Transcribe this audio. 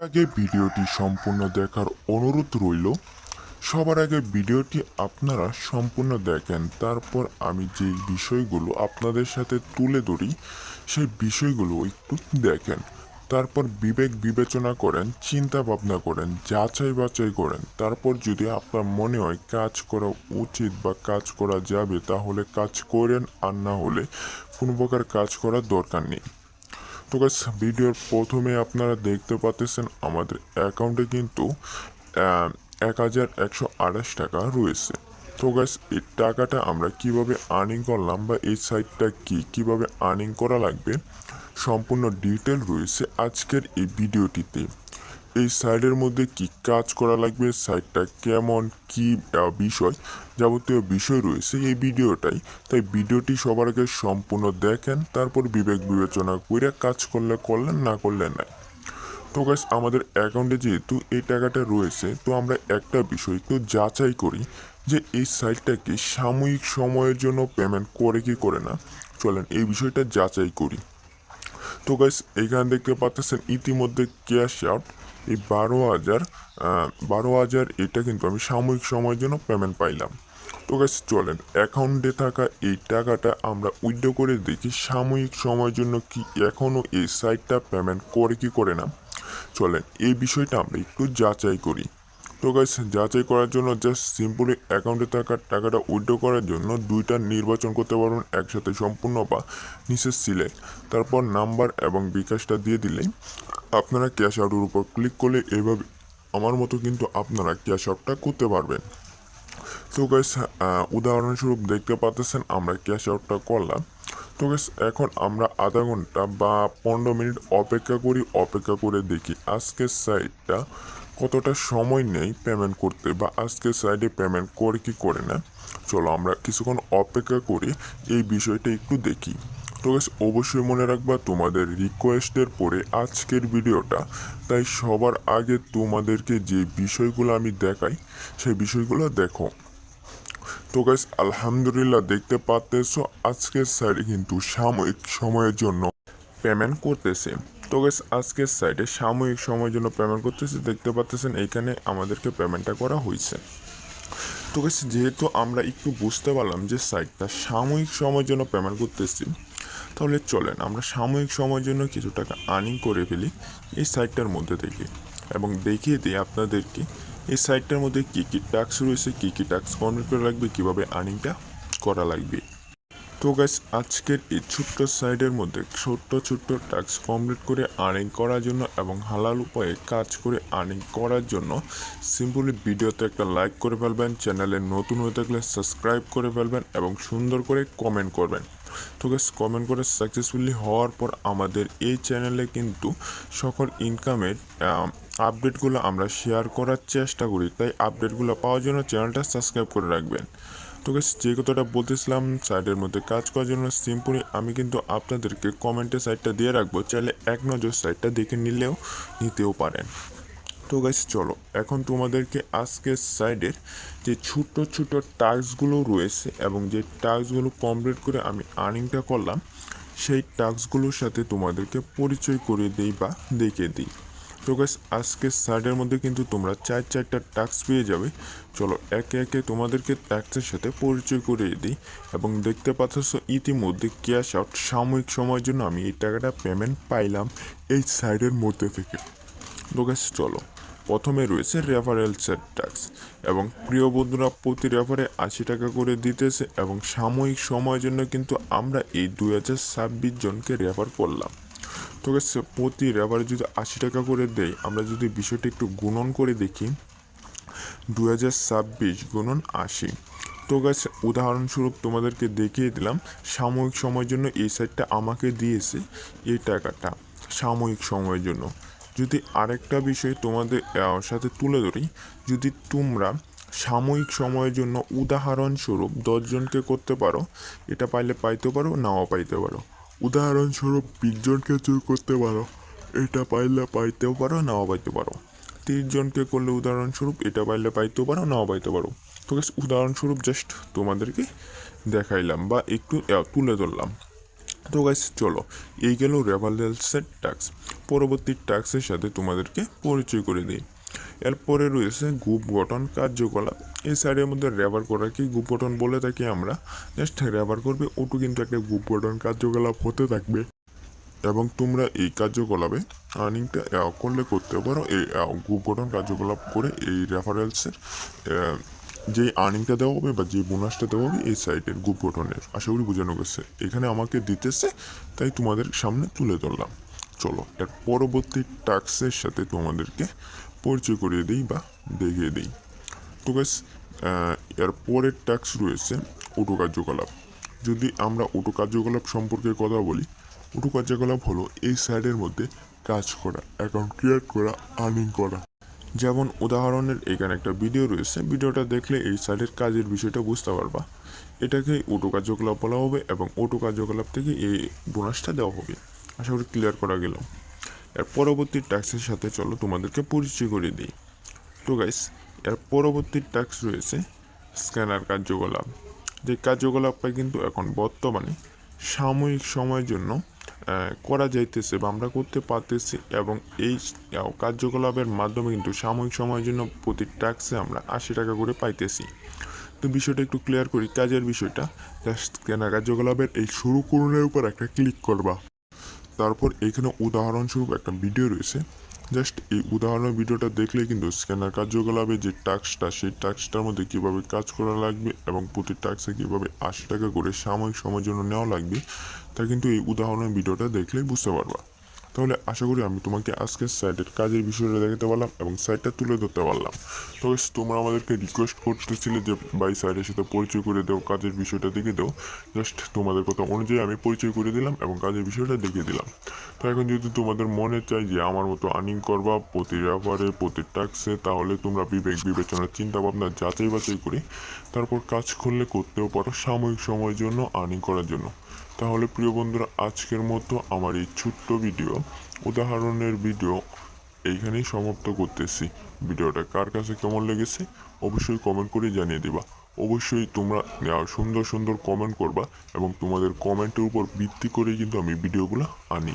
আগে ভিডিওটি সম্পূর্ণ দেখার অনুরোধ রইল। সবার আগে ভিডিওটি আপনারা সম্পূর্ণ দেখেন, তারপর আমি যে বিষয়গুলো আপনাদের সাথে তুলে ধরি, সেই বিষয়গুলো একটু দেখেন। তারপর বিবেক বিবেচনা করেন, চিন্তা ভাবনা করেন, যাচাই বাছাই করেন। তারপর যদি আপনার মনে হয় কাজ করা উচিত বা কাজ করা যাবে, তাহলে কাজ করেন, আর না হলে কোনো প্রকার কাজ করার দরকার নেই। তো গাছ ভিডিওর প্রথমে আপনারা দেখতে পাচ্ছেন আমাদের অ্যাকাউন্টে কিন্তু এক হাজার একশো আঠাশ টাকা রয়েছে। তো গাছ এই টাকাটা আমরা কীভাবে আর্নিং করলাম বা এই সাইটটা কি, কীভাবে আর্নিং করা লাগবে, সম্পূর্ণ ডিটেল রয়েছে আজকের এই ভিডিওটিতে। এই সাইডের মধ্যে কি কাজ করা লাগবে? সাইটটা কেমন? কি বিষয়? যাবতীয় বিষয় রয়েছে এই ভিডিওটাই। তাই ভিডিওটি সবার আগে সম্পূর্ণ দেখেন, তারপর বিবেক বিবেচনা করে কাজ করলে করলেন, না করলে নাই। তো গাছ আমাদের অ্যাকাউন্টে যেহেতু এই টাকাটা রয়েছে, তো আমরা একটা বিষয় তো যাচাই করি যে এই সাইটটা কি সাময়িক সময়ের জন্য পেমেন্ট করে কি করে না। চলেন এই বিষয়টা যাচাই করি। তো গাইস এখানে দেখতে পাচ্ছেন ইতিমধ্যে ক্যাশ আউট এই বারো হাজার বারো হাজার এটা কিন্তু আমি সাময়িক সময়ের জন্য পেমেন্ট পাইলাম। তো গাছ চলেন অ্যাকাউন্টে থাকা এই টাকাটা আমরা উইথড্র করে দেখি সাময়িক সময়ের জন্য কি এখনও এই সাইটটা পেমেন্ট করে কি করে না। চলেন, এই বিষয়টা আমরা একটু যাচাই করি। তো গাইস যাচাই করার জন্য জাস্ট সিম্পলি অ্যাকাউন্টে থাকা টাকাটা উইথড্র করার জন্য দুইটা নির্বাচন করতে পারবেন একসাথে সম্পূর্ণ বা নিচে সিলেক্ট। তারপর নাম্বার এবং বিকাশটা দিয়ে দিলেই আপনারা ক্যাশ আউটের উপর ক্লিক করলে এভাবে আমার মতো কিন্তু আপনারা ক্যাশ আউটটা করতে পারবেন। তো গাইস উদাহরণস্বরূপ দেখতে পাচ্ছেন আমরা ক্যাশ আউটটা করলাম। তো গাইস এখন আমরা আধা ঘণ্টা বা পনেরো মিনিট অপেক্ষা করি, অপেক্ষা করে দেখি আজকের সাইটটা কতটা সময় নেই পেমেন্ট করতে বা আজকের সাইডে পেমেন্ট করে কি করে না, চলো আমরা কিছুক্ষণ অপেক্ষা করি, এই বিষয়টা একটু দেখি। তো গাইস অবশ্যই মনে রাখবা তোমাদের রিকোয়েস্টের পরে আজকের ভিডিওটা তাই সবার আগে তোমাদেরকে যে বিষয়গুলো আমি দেখাই, সেই বিষয়গুলো দেখো। তো গাইস আলহামদুলিল্লাহ দেখতে পাচ্তেছো আজকের সাইডে কিন্তু সাময়িক সময়ের জন্য পেমেন্ট করতেছে। তো আজকের সাইডে সাময়িক সময়ের জন্য পেমেন্ট করতেছে। দেখতে পাচ্তেছেন এইখানে আমাদেরকে পেমেন্টটা করা হয়েছে। তো গাইস যেহেতু আমরা একটু বুঝতে পারলাম যে সাইটটা সাময়িক সময়ের জন্য পেমেন্ট করতেছি, তাহলে চলেন আমরা সাময়িক সময়ের জন্য কিছু টাকা আর্নিং করে ফেলি এই সাইটটার মধ্যে থেকে। এবং দেখিয়ে দিই আপনাদেরকে এই সাইটটার মধ্যে কী কী ট্যাক্স রয়েছে, কী কী ট্যাক্স কমপ্লিট করা লাগবে কীভাবে আর্নিংটা করা লাগবে। তো গাইস আজকের এই ছোট্ট সাইডের মধ্যে ছোট্ট ছোট্ট টাস্ক কমপ্লিট করে আর্নিং করার জন্য এবং হালাল উপায়ে কাজ করে আর্নিং করার জন্য সিম্পলি ভিডিওতে একটা লাইক করে ফেলবেন চ্যানেলে নতুন হয়ে থাকলে সাবস্ক্রাইব করে ফেলবেন এবং সুন্দর করে কমেন্ট করবেন। তো গাইস কমেন্ট করে সাকসেসফুলি হওয়ার পর আমাদের এই চ্যানেলে কিন্তু সকল ইনকামের আপডেটগুলো আমরা শেয়ার করার চেষ্টা করি। তাই আপডেটগুলো পাওয়ার জন্য চ্যানেলটা সাবস্ক্রাইব করে রাখবেন। তো গাইস যে কথাটা বলতেছিলাম সাইডের মধ্যে কাজ করার জন্য সিম্পলি আমি কিন্তু আপনাদেরকে কমেন্টে সাইটটা দিয়ে রাখব। চাইলে এক নজর সাইটটা দেখে নিলেও নিতেও পারেন। তো গাইস চলো, এখন তোমাদেরকে আজকের সাইডের যে ছোট্ট ছোট্ট টাস্কগুলো রয়েছে এবং যে টাস্কগুলো কমপ্লিট করে আমি আর্নিংটা করলাম, সেই টাস্কগুলোর সাথে তোমাদেরকে পরিচয় করে দিই বা দেখিয়ে দিই। গাইস আজকের সাইডের মধ্যে কিন্তু তোমরা চার চারটা টাস্ক পেয়ে যাবে। চলো একে একে তোমাদেরকে ট্যাক্সের সাথে পরিচয় করিয়ে দিই। এবং দেখতে পাচ্ছ ইতিমধ্যে ক্যাশ আউট সাময়িক সময়ের জন্য আমি এই টাকাটা পেমেন্ট পাইলাম এই সাইডের মধ্যে থেকে। গাইস চলো। প্রথমে রয়েছে রেফারেলসের ট্যাক্স এবং প্রিয় বন্ধুরা, প্রতি রেফারে আশি টাকা করে দিতেছে। এবং সাময়িক সময়ের জন্য কিন্তু আমরা এই দুই হাজার ছাব্বিশ জনকে রেফার করলাম। তো প্রতি রেফারে যদি আশি টাকা করে দেয়, আমরা যদি বিষয়টা একটু গুণন করে দেখি দু হাজার ছাব্বিশ গুণন আশি। তো গাছ উদাহরণস্বরূপ তোমাদেরকে দেখিয়ে দিলাম, সাময়িক সময়ের জন্য এই সাইটটা আমাকে দিয়েছে এই টাকাটা, সাময়িক সময়ের জন্য। যদি আরেকটা বিষয় তোমাদের সাথে তুলে ধরি, যদি তোমরা সাময়িক সময়ের জন্য উদাহরণস্বরূপ দশজনকে করতে পারো, এটা পাইলে পাইতে পারো, নাও পাইতে পারো। উদাহরণস্বরূপ বিশজনকে চুর করতে পারো, এটা পাইলে পাইতেও পারো, নাও পাইতে পারো। তিরিশ জনকে করলে উদাহরণস্বরূপ এটা পাইলে পাইতেও পারো, নাও পাইতে পারো। তো উদাহরণস্বরূপ জাস্ট তোমাদেরকে দেখাইলাম বা একটু তুলে ধরলাম। তো গাইস চলো, এই গেল রেভালেন্সের ট্যাক্স পরবর্তী ট্যাক্সের সাথে তোমাদেরকে পরিচয় করে দিই। এরপরে রয়েছে গ্রুপ গঠন কার্যকলাপ। এই সাইডের মধ্যে রেভার করাকে গ্রুপ গঠন বলে থাকি আমরা জাস্ট রেভার করবে ওটু কিন্তু একটা গ্রুপ গঠন কার্যকলাপ হতে থাকবে। এবং তোমরা এই কার্যকলাপে আর্নিংটা করলে করতে পারো। এই গ্রুপ গঠন কার্যকলাপ করে এই রেফারেন্সের যে আর্নিংটা দেওয়া হবে বা যে বোনাসটা দেওয়া হবে, এই সাইটের গ্রুপ গঠনের। আশা করি বোঝানো গেছে। এখানে আমাকে দিতেছে, তাই তোমাদের সামনে তুলে ধরলাম। চলো, এর পরবর্তী টাস্কের সাথে তোমাদেরকে পরিচয় করিয়ে দিই বা দেখিয়ে দিই। তো গাছ এর পরের ট্যাক্স রয়েছে অটো কার্যকলাপ। যদি আমরা অটো কার্যকলাপ সম্পর্কে কথা বলি অটো কার্যকলাপ হলো এই সাইডের মধ্যে কাজ করা অ্যাকাউন্ট ক্রিয়েট করা আর্নিং করা। যেমন উদাহরণের এখানে একটা ভিডিও রয়েছে ভিডিওটা দেখলে এই সাইডের কাজের বিষয়টা বুঝতে পারবা। এটাকে অটো কার্যকলাপ বলা হবে এবং অটো কার্যকলাপ থেকে এই বোনাসটা দেওয়া হবে। আশা করি ক্লিয়ার করা গেল। এর পরবর্তী ট্যাক্সের সাথে চলো তোমাদেরকে পরিচয় করে দিই। তো গাইস এর পরবর্তী ট্যাক্স রয়েছে স্ক্যানার কার্যকলাপ। যে কার্যকলাপটা কিন্তু এখন বর্তমানে সাময়িক সময়ের জন্য করা যাইতেছে বা আমরা করতে পারতেছি এবং এই কার্যকলাপের মাধ্যমে কিন্তু সাময়িক সময়ের জন্য প্রতি ট্যাক্সে আমরা আশি টাকা করে পাইতেছি। তো বিষয়টা একটু ক্লিয়ার করি। কাজের বিষয়টা জাস্ট স্ক্যানার কার্যকলাপের এই শুরু করুনের উপর একটা ক্লিক করবা। তারপর এখানে উদাহরণস্বরূপ একটা ভিডিও রয়েছে। জাস্ট এই উদাহরণের ভিডিওটা দেখলে কিন্তু স্ক্যানার কার্যকলাপে যে টাস্কটা সেই টাস্কটার মধ্যে কীভাবে কাজ করা লাগবে এবং প্রতি টাস্কে কীভাবে আশি টাকা করে সাময়িক সময়ের জন্য নেওয়া লাগবে, তা কিন্তু এই উদাহরণের ভিডিওটা দেখলেই বুঝতে পারবা। তাহলে আশা করি আমি তোমাকে আজকের সাইটের কাজের বিষয়টা দেখাতে পারলাম এবং সাইটটা তুলে ধরতে পারলাম। তো তোমরা আমাদেরকে রিকোয়েস্ট করতেছিলে যে বাই সাইটের সাথে পরিচয় করে দাও, কাজের বিষয়টা দেখে দাও। জাস্ট তোমাদের কথা অনুযায়ী আমি পরিচয় করে দিলাম এবং কাজের বিষয়টা দেখিয়ে দিলাম। তো এখন যদি তোমাদের মনে চাই যে আমার মতো আর্নিং করবা প্রতি ব্যাপারে প্রতি ট্যাক্সে তাহলে তোমরা বিবেক বিবেচনার চিন্তা ভাবনা যাচাই বাছাই করে তারপর কাজ করলে করতেও পারো সাময়িক সময়ের জন্য আর্নিং করার জন্য। তাহলে প্রিয় বন্ধুরা, আজকের মতো আমার এই ছোট্ট ভিডিও, উদাহরণের ভিডিও এইখানেই সমাপ্ত করতেছি। ভিডিওটা কার কাছে কেমন লেগেছে অবশ্যই কমেন্ট করে জানিয়ে দিবা। অবশ্যই তোমরা সুন্দর সুন্দর কমেন্ট করবা এবং তোমাদের কমেন্টের উপর ভিত্তি করে কিন্তু আমি ভিডিওগুলো আনি।